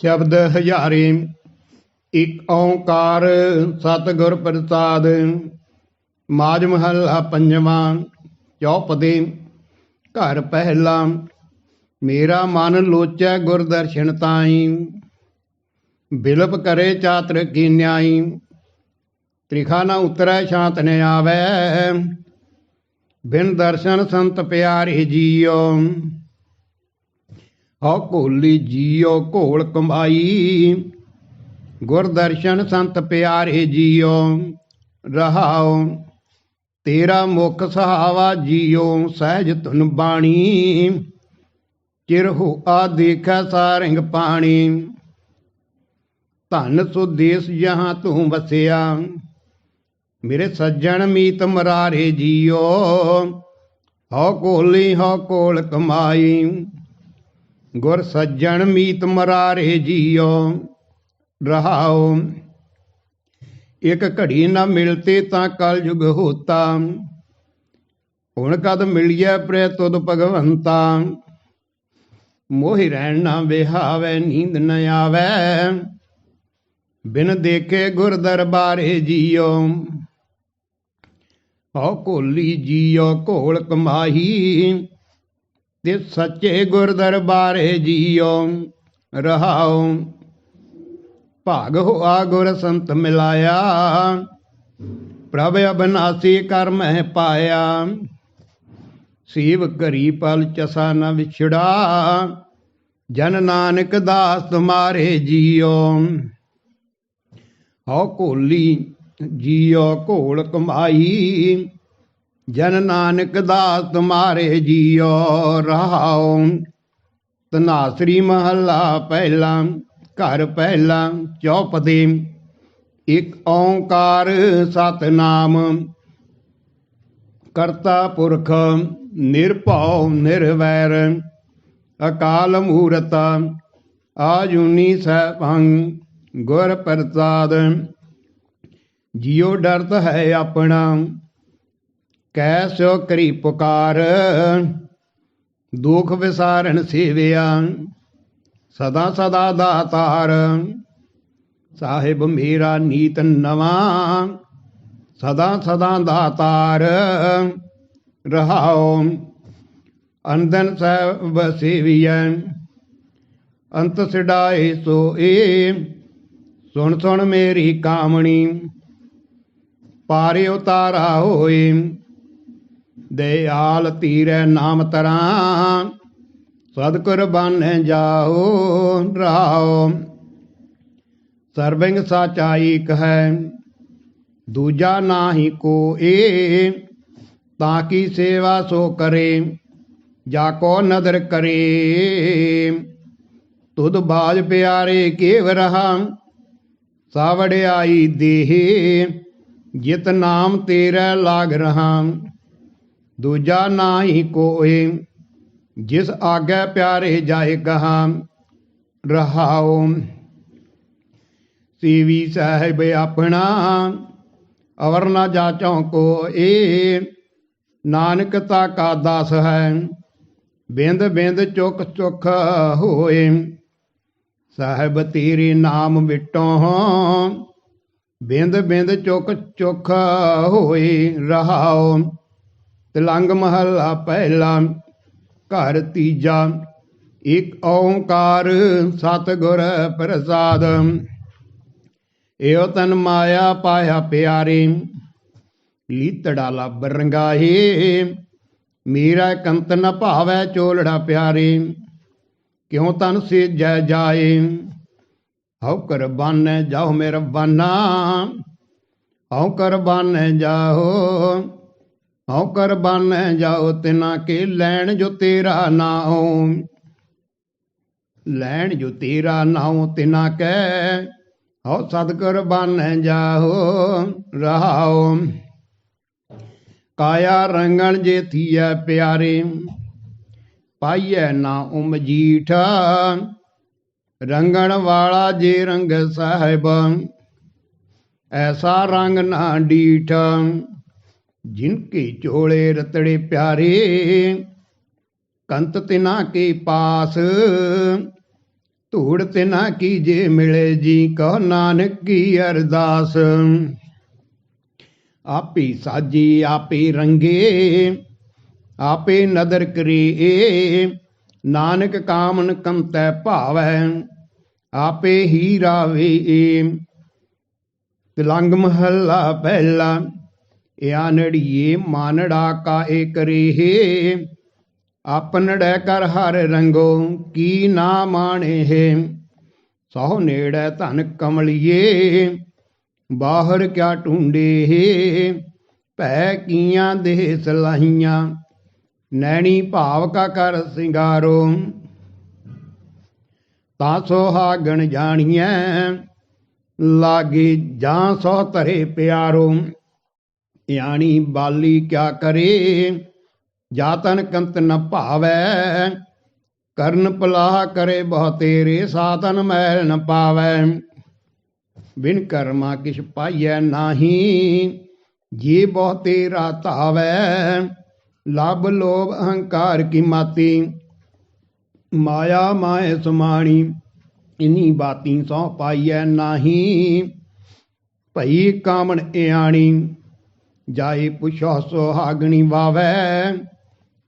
ਸ਼ਬਦ ਹਜ਼ਾਰੇ, ਇਕ ਓੰਕਾਰ ਸਤਿਗੁਰ ਪ੍ਰਸਾਦ, ਮਾਜ ਮਹੱਲਾ ਪੰਜਵਾਂ, ਚੌਪਦੇ, ਘਰ ਪਹਿਲਾ, ਮੇਰਾ ਮਨ ਲੋਚੈ ਗੁਰਦਰਸ਼ਨ ਤਾਈ, ਬਿਲਪ ਕਰੇ ਚਾਤਰ ਕੀ ਨਿਆਈ, ਤ੍ਰਿਖਾ ਨਾ ਉਤਰੈ ਸ਼ਾਂਤ ਨ ਆਵੈ, ਬਿਨ ਦਰਸ਼ਨ ਸੰਤ ਪਿਆਰੇ ਜੀਓ। ਹਉ ਕੋਲੀ ਜੀਓ ਘੋਲ ਕਮਾਈ। ਗੁਰ ਦਰਸ਼ਨ ਸੰਤ ਪਿਆਰੇ ਜੀਓ ਰਹਾਉ ਤੇਰਾ ਮੁਖ ਸਹਾਵਾ ਜੀਓ, ਸਹਿਜ ਧੁਨ ਬਾਣੀ। ਚਿਰ ਹੋ ਆ ਦੇਖੈ ਸਾਰੰਗ ਪਾਣੀ। ਧਨ ਸੁਦੇਸ ਜਹਾਂ ਤੂੰ ਵਸਿਆ। ਮੇਰੇ ਸੱਜਣ ਮੀਤ ਮਰਾਰੇ ਜੀਓ, ਹਉ ਕੋਲੀ ਹਉ ਕੋਲ ਕਮਾਈ। ਗੁਰ ਸੱਜਣ ਮੀਤ ਮਰਾਰੇ ਜੀਓ ਰਹਾਉ। ਇੱਕ ਘੜੀ ਨਾ ਮਿਲਤੇ ਤਾਂ ਕਲ ਯੁਗ ਹੋਤਾ। ਹੁਣ ਕਦ ਮਿਲਿਆ ਪ੍ਰੇ ਤੁਧ ਭਗਵੰਤਾ? ਮੋਹਿ ਰਹਿਣ ਨਾ ਵਿਹਾਵੇ, ਨੀਂਦ ਨ ਆਵੇ। ਬਿਨ ਦੇਖੇ ਗੁਰ ਦਰਬਾਰੇ ਜੀਓ ਹਉ ਕੋਲੀ ਜੀਓ ਘੋਲ ਕਮਾਹੀ। ਤੇ ਸੱਚੇ ਗੁਰ ਦਰਬਾਰੇ ਜੀਓ, ਰਹਾਓ। ਭਾਗ ਹੋਆ ਗੁਰ ਸੰਤ ਮਿਲਾਇਆ। ਪ੍ਰਭ ਅਬਨਾਸੀ ਕਰ ਮਹਿ ਪਾਇਆ। ਸੀਵ ਕਰੀ ਪਲ ਚਸਾ ਨ ਵਿਛੜਾ। ਜਨ ਨਾਨਕ ਦਾਸ ਤੁਮਾਰੇ ਜੀਓ। ਹਉ ਕੋਲੀ ਜੀਓ ਘੋਲ ਕਮਾਈ। ਜਨ ਨਾਨਕ ਦਾਸ ਤੁਮਾਰੇ ਜੀਓ ਰਹਾਉ। ਤਨਾਸਰੀ ਮਹੱਲਾ ਪਹਿਲਾ, ਘਰ ਪਹਿਲਾ ਚੌਪਦੇ। ਇੱਕ ਓੰਕਾਰ ਸਤਨਾਮ, ਕਰਤਾ ਪੁਰਖ ਨਿਰਭਉ ਨਿਰਵੈਰ। ਅਕਾਲ ਮੂਰਤ ਆਜੂਨੀ ਸੈਭੰ ਗੁਰ ਪ੍ਰਸਾਦ। ਜਿਉ ਡਰਤ ਹੈ ਆਪਣਾ ਕੈਸੋ ਕਰੀ ਪੁਕਾਰ। ਦੁਖ ਵਿਸਾਰਨ ਸੇਵਿਆ, ਸਦਾ ਸਦਾ ਦਾਤਾਰ। ਸਾਹਿਬ ਮੇਰਾ ਨੀਤ ਨਵਾਂ, ਸਦਾ ਸਦਾ ਦਾਤਾਰ। ਰਹਾਉ ਅੰਦਨ ਸਭ ਸੇਵੀਐ। ਅੰਤ ਸਿਡਾਏ ਸੋ ਏ ਸੁਣ ਸੁਣ ਮੇਰੀ ਕਾਮਣੀ। ਪਾਰੇ ਉਤਾਰਾ ਹੋਏ ਦਇਆਲ ਤੀਰੈ ਨਾਮ ਤਰਾਂ ਸਦ ਕੁਰਬਾਨ ਜਾਓ ਰਾਓ ਸਰਬੰਗ ਸਾਚਾਈ ਕਹੈ ਦੂਜਾ ਨਾਹੀ ਕੋ ਏ ਤਾਂ ਕੀ ਸੇਵਾ ਸੋ ਕਰੇ ਜਾ ਕੋ ਨਦਰ ਕਰੇ ਤੁਧ ਬਾਜ ਪਿਆਰੇ ਕੇਵ ਰਹਾ ਸਾਵੜਿਆਈ ਦੇਹ ਜਿਤ ਨਾਮ ਤੇਰਾ ਲਾਗ ਰਹਾ ਦੂਜਾ ਨਾਹੀ ਕੋਏ ਜਿਸ ਆਗੇ ਪਿਆਰੇ ਜਾਏ ਕਹਾ ਰਹਾਉ। ਸੀਵੀ ਸਾਹਿਬ ਆਪਣਾ, ਅਵਰ ਨਾ ਜਾਚੋਂ ਕੋ ਏ ਨਾਨਕ ਤਾ ਕਾ ਦਾਸ ਹੈ, ਬਿੰਦ ਬਿੰਦ ਚੁੱਕ ਚੁੱਕ ਹੋਏ ਸਾਹਿਬ ਤੇਰੇ ਨਾਮ ਵਿਟੋਂ, ਬਿੰਦ ਬਿੰਦ ਚੁੱਕ ਚੁੱਕ ਹੋਏ ਰਹਾਉ। ਤਿਲੰਗ ਮਹੱਲਾ ਪਹਿਲਾ ਘਰ ਤੀਜਾ, ਇਕ ਓੰਕਾਰ ਸਤਿਗੁਰ ਪ੍ਰਸਾਦ। ਏਉ ਤਨ ਮਾਇਆ ਪਾਇਆ ਪਿਆਰੇ, ਲੀਤੜਾ ਲੱਭ ਰੰਗਾਹੇ, ਮੇਰਾ ਕੰਤ ਨ ਭਾਵੈ ਚੋਲੜਾ ਪਿਆਰੇ, ਕਿਉ ਤਨ ਸੇ ਜੈ ਜਾਏ? ਹਉ ਕਰ ਬਾਨੈ ਜਾਓ ਮੇਰਾ ਬਾਨਾ, ਹਉ ਕਰ ਜਾਓ ਹਉ ਕਰ ਬਾਨੈ ਜਾਓ ਤਿਨਾ ਕੇ ਲੈਣ ਜੋ ਤੇਰਾ ਨਾਉ ਲੈਣ ਜੋ ਤੇਰਾ ਨਾਉ ਤਿਨਾ ਕੈ ਹਉ ਸਤਿਗੁਰ ਬਾਨੈ ਜਾਓ ਰਹਾਉ ਕਾਇਆ ਰੰਗਣ ਜੇ ਥੀਐ ਪਿਆਰੇ ਪਾਈਐ ਨਾ ਉਮਜੀਠ ਰੰਗਣ ਵਾਲਾ ਜੇ ਰੰਗ ਸਾਹਿਬ ਐਸਾ ਰੰਗ ਨਾ ਡੀਠ ਜਿਨ ਕੇ ਚੋਲੇ ਰਤੜੇ ਪਿਆਰੇ, ਕੰਤ ਤਿਨਾ ਕੇ ਪਾਸ, ਧੂੜ ਤੇ ਨਾ ਕੀਜੇ ਮਿਲੇ ਜੀ ਕਹੋ ਨਾਨਕ ਕੀ ਅਰਦਾਸ। ਆਪੇ ਸਾਜੀ, ਆਪੇ ਰੰਗੇ, ਆਪੇ ਨਦਰ ਕਰੇ ਨਾਨਕ ਕਾਮਨ ਕੰਤੈ ਭਾਵੈ, ਆਪੇ ਹੀ ਰਾਵੇ ਤਿਲੰਗ ਮਹੱਲਾ ਪਹਿਲਾ ਆਨੜੀਏ ਮਾਨੜਾ ਕਾ ਏ ਕਰੇ ਆਪਨੜੈ ਕਰ ਹਰ ਰੰਗੋ ਕੀ ਨਾ ਮਾਣੇ ਹੈ ਸਹੁ ਨੇੜੈ ਧਨ ਕਮਲਿਏ, ਬਾਹਰ ਕਿਆ ਢੂੰਡੇ ਭੈ ਕੀਆਂ ਦੇਹ ਸਲਾਹੀਆਂ ਨੈਣੀ ਭਾਵ ਕਾ ਕਰ ਸਿੰਗਾਰੋ। ਤਾਂ ਸੁਹਾਗਣ ਜਾਣੀਐ, ਲਾਗੇ ਜਾਂ ਸੋ ਧਰੇ ਪਿਆਰੋ। ਯਾਨੀ ਬਾਲੀ ਕਿਆ ਕਰੇ? ਜਾਤਨ ਕੰਤ ਨ ਭਾਵੈ, ਕਰਨ ਪਲਾਹ ਕਰੇ ਬਹੁ ਤੇਰੇ ਸਾਤਨ ਮੈਲ ਨ ਪਾਵੈ। ਬਿਨ ਕਰਮਾ ਕਿਛ ਪਾਈਐ ਨਾਹੀ, ਜੇ ਬਹੁ ਤੇਰਾ ਧਾਵੈ ਲਬ ਲੋਭ ਅਹੰਕਾਰ ਕੀ ਮਾਤੀ। ਮਾਇਆ ਮਾਏ ਸੁਮਾਣੀ, ਇਨੀ ਬਾਤੀ ਸੋ ਪਾਈਐ ਨਾਹੀ। ਭਈ ਕਾਮਣ ਇਆਣੀ ਜਾਈ ਪੁਛੋ ਸੁਹਾਗਣੀ ਵਾਵੈ,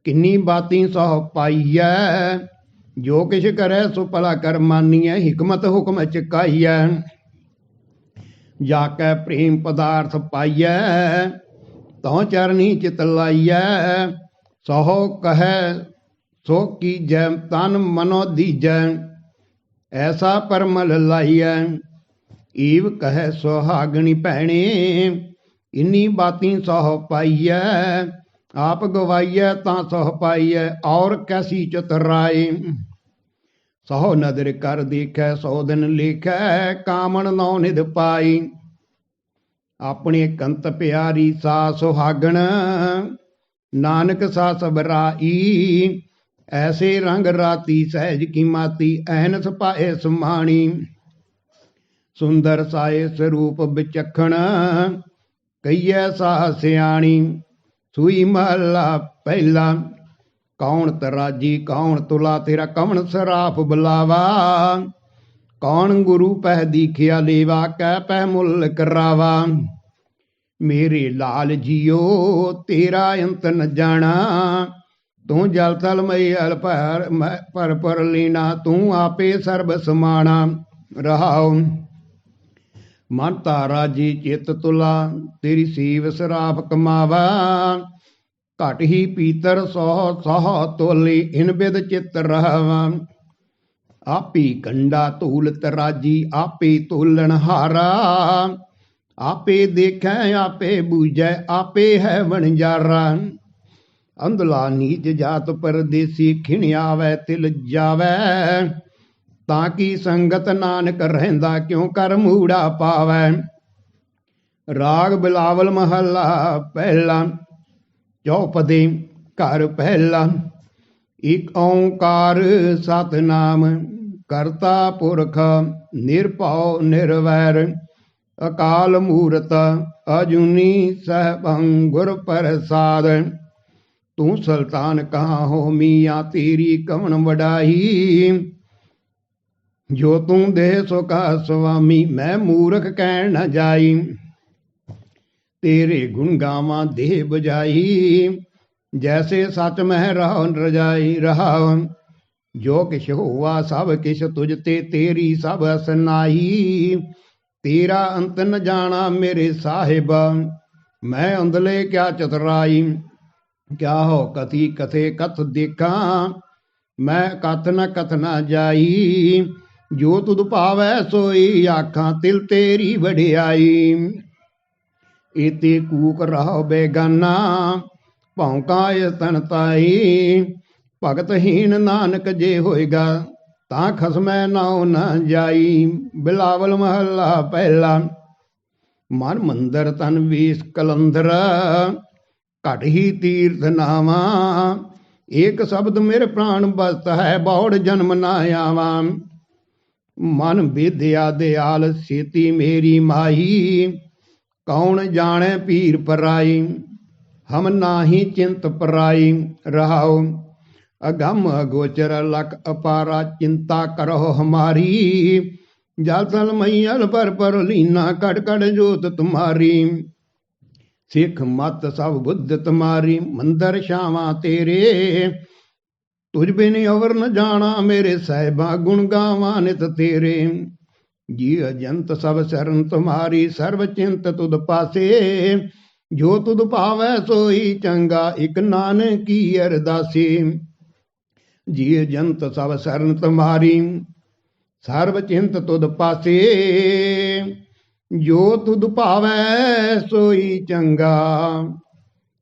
ਕਿੰਨੀ ਬਾਤੀ ਸੋ ਪਾਈਐ? ਜੋ ਕਿਛ ਕਰੈ ਸੋ ਭਲਾ ਕਰ ਮਾਨੀਐ, ਹਕਮਤ ਹੁਕਮ ਚਕਾਈਐ ਜਾ ਕੈ ਪ੍ਰੇਮ ਪਦਾਰਥ ਪਾਈਐ, ਤਉ ਚਰਨੀ ਚਿਤ ਲਾਈਐ। ਸੋ ਕਹੈ, ਸੋ ਕੀ ਜੈ ਤਨ ਮਨੋ ਦੀਜੈ, ਐਸਾ ਪਰਮਲ ਲਾਈਐ। ਈਵ ਕਹੈ ਸੁਹਾਗਣੀ ਭੈਣੇ ਇਨੀ ਬਾਤੀ ਸਹ ਪਾਈਐ, ਆਪ ਗਵਾਈਐ ਤਾਂ ਸੋਹ ਪਾਈਐ, ਔਰ ਕੈਸੀ ਚਤਰਾਏ ਸਹੁ ਨਦਰ ਕਰ ਦੇਖੈ ਸੋ ਦਿਨ ਲੇਖੈ, ਕਾਮਣ ਨੌ ਨਿਧ ਪਾਈ। ਆਪਣੇ ਕੰਤ ਪਿਆਰੀ ਸਾ ਸੁਹਾਗਣ, ਨਾਨਕ ਸਾ ਸਬਰਾਈ ਐਸੇ ਰੰਗ ਰਾਤੀ ਸਹਿਜ ਕੀ ਮਾਤੀ ਐਨ ਪਾਏ ਸੁਮਾਣੀ। ਸੁੰਦਰ ਸਾਏ ਸਰੂਪ ਵਿਚਖਣ ਕਈਐ ਸਾ ਸਿਆਣੀ, ਸੂਈ ਮਹਲਾ ਪਹਿਲਾ। ਕੌਣ ਤਰਾਜੀ, ਕੌਣ ਤੁਲਾ, ਤੇਰਾ ਕਵਣ ਸਰਾਫ ਬੁਲਾਵਾ। ਕੌਣ ਗੁਰੂ ਪਹਿ ਦੀਖਿਆ ਲੇਵਾ ਕਹਿ ਪਹਿ ਮੁੱਲ ਕਰਾਵਾ। ਮੇਰੇ ਲਾਲ ਜੀਓ, ਤੇਰਾ ਅੰਤ ਨ ਜਾਣਾ। ਤੂੰ ਜਲ ਤਲ ਮਈਲ ਪਰ ਮੈਂ- ਪਰ ਪਰ ਲੀਨਾ, ਤੂੰ ਆਪੇ ਸਰਬ ਸਮਾਣਾ। ਰਹਾਉ ਮਨ ਤਾਰਾ ਜੀ ਚਿਤ ਤੁਲਾ, ਤੇਰੀ ਸੀਵ ਸਰਾਪ ਕਮਾਵਾ। ਘਟ ਹੀ ਪੀਤਰ ਸੋ ਸਹ ਤੋਲੀ, ਇਨ ਬਿਦ ਚਿਤ ਰਹਾਵਾ। ਆਪੀ ਕੰਡਾ ਧੂਲ ਤਰਾਜੀ ਆਪੇ ਤੋਲਣ ਹਾਰਾ। ਆਪੇ ਦੇਖੈ, ਆਪੇ ਬੂਝੈ, ਆਪੇ ਹੈ ਵਣਜਾਰਾ ਅੰਧਲਾ ਨੀਚ ਜਾਤ ਪਰਦੇਸੀ, ਖਿਣਿਆਵੈ, ਤਿਲ ਜਾਵੈ। ਤਾਂ ਕੀ ਸੰਗਤ ਨਾਨਕ ਰਹਿੰਦਾ ਕਿਉ ਕਰ ਮੂੜਾ ਪਾਵੈ? ਰਾਗ ਬਿਲਾਵਲ ਮਹੱਲਾ ਪਹਿਲਾ ਚੌਪਦੀ ਘਰ ਪਹਿਲਾ, ਇਕ ਓੰਕਾਰ ਸਤਨਾਮ ਕਰਤਾ ਪੁਰਖ ਨਿਰਭਉ ਨਿਰਵੈਰ, ਅਕਾਲ ਮੂਰਤ ਅਜੂਨੀ ਸਹਿਬੰ ਗੁਰ ਪ੍ਰਸਾਦ। ਤੂੰ ਸੁਲਤਾਨ ਕਹਾਂ ਹੋ ਮੀਆਂ ਤੇਰੀ ਕਵਣ ਵਡਾਈ ਜੋ ਤੂੰ ਦੇ ਸੋ ਕਾ ਸੁਆਮੀ, ਮੈਂ ਮੂਰਖ ਕਹਿਣ ਨਾ ਜਾਈ। ਤੇਰੇ ਗੁਣ ਗਾਵਾਂ ਦੇਹ ਬਜਾਈ ਜੈਸੇ ਸਚ ਮਹਿ ਰਹਾ ਰਜਾਈ ਰਹਾ ਜੋ ਕਿਛ ਹੋਆ ਸਭ ਕਿਛ ਤੁਝ ਤੇ ਤੇਰੀ ਸਭ ਅਸਨਾਈ। ਤੇਰਾ ਅੰਤ ਨ ਜਾਣਾ ਮੇਰੇ ਸਾਹਿਬ, ਮੈਂ ਅੰਦਲੇ ਕਿਆ ਚਤਰਾਈ। ਕਿਆ ਹੋ ਕਥੀ ਕਥੇ ਕਥ ਦੇਖਾਂ, ਮੈਂ ਕਥ ਨ ਕਥ ਨਾ ਜਾਈ। ਜੋ ਤੁਧ ਭਾਵੈ ਸੋਈ ਆਖਾਂ, ਤਿਲ ਤੇਰੀ ਵਡਿਆਈ। ਇਤੇ ਕੂਕ ਰਹਾ ਬੇਗਾਨਾ ਭੌਂਕਾ ਤਨ ਤਾਈ ਭਗਤ ਭਗਤਹੀਨ ਨਾਨਕ ਜੇ ਹੋਏਗਾ, ਤਾਂ ਖਸਮੈ ਨਾਉ ਨ ਜਾਈ। ਬਿਲਾਵਲ ਮਹੱਲਾ ਪਹਿਲਾ, ਮਨ ਮੰਦਰ ਤਨ ਵੀਸ ਕਲੰਦਰ। ਘਟ ਹੀ ਤੀਰਥ ਨਾਵਾ, ਏਕ ਸ਼ਬਦ ਮੇਰੇ ਪ੍ਰਾਣ ਬਸਤ ਹੈ, ਬੌੜ ਜਨਮ ਨਾ ਆਵਾਂ। ਮਨ ਵਿਦਿਆ ਦਿਆਲ ਸੇਤੀ ਮੇਰੀ ਮਾਈ ਕੌਣ ਜਾਣੈ ਪੀਰ ਪਰਾਈ? ਹਮ ਨਾਹੀ ਚਿੰਤ ਪਰਾਈ, ਰਹਾਉ। ਅਗੰਮ ਅਗੋਚਰ ਲਕ ਅਪਾਰਾ, ਚਿੰਤਾ ਕਰੋ ਹਮਾਰੀ। ਜਲ ਤਲ ਮਈਲ ਪਰ ਪਰ ਲੀਨਾ ਕੜ ਕੜ ਜੋਤ ਤੁਮਾਰੀ। ਸਿੱਖ ਮਤ ਸਭ ਬੁੱਧ ਤੁਮਾਰੀ, ਮੰਦਰ ਸ਼ਾਵਾਂ ਤੇਰੇ। ਤੁਝ ਬਿਨ ਅਵਰ ਨ ਜਾਣਾ ਮੇਰੇ ਸਾਹਿਬਾ ਗੁਣ ਗਾਵਾਂ ਨਿਤ ਤੇਰੇ। ਜੀ ਅਜੰਤ ਸਭ ਸ਼ਰਨ ਤੁਮਾਰੀ ਸਰਬ ਚਿੰਤ ਤੁਧ ਪਾਸੇ। ਜੋ ਤੁਧ ਭਾਵੈ ਸੋਈ ਚੰਗਾ, ਇਕ ਨਾਨਕ ਅਰਦਾਸੀ। ਜੀ ਅਜੰਤ ਸਭ ਸ਼ਰਨ ਤੁਮਾਰੀ ਸਰਬ ਚਿੰਤ ਤੁਧ ਪਾਸੇ। ਜੋ ਤੁਧ ਭਾਵੈ ਸੋਈ ਚੰਗਾ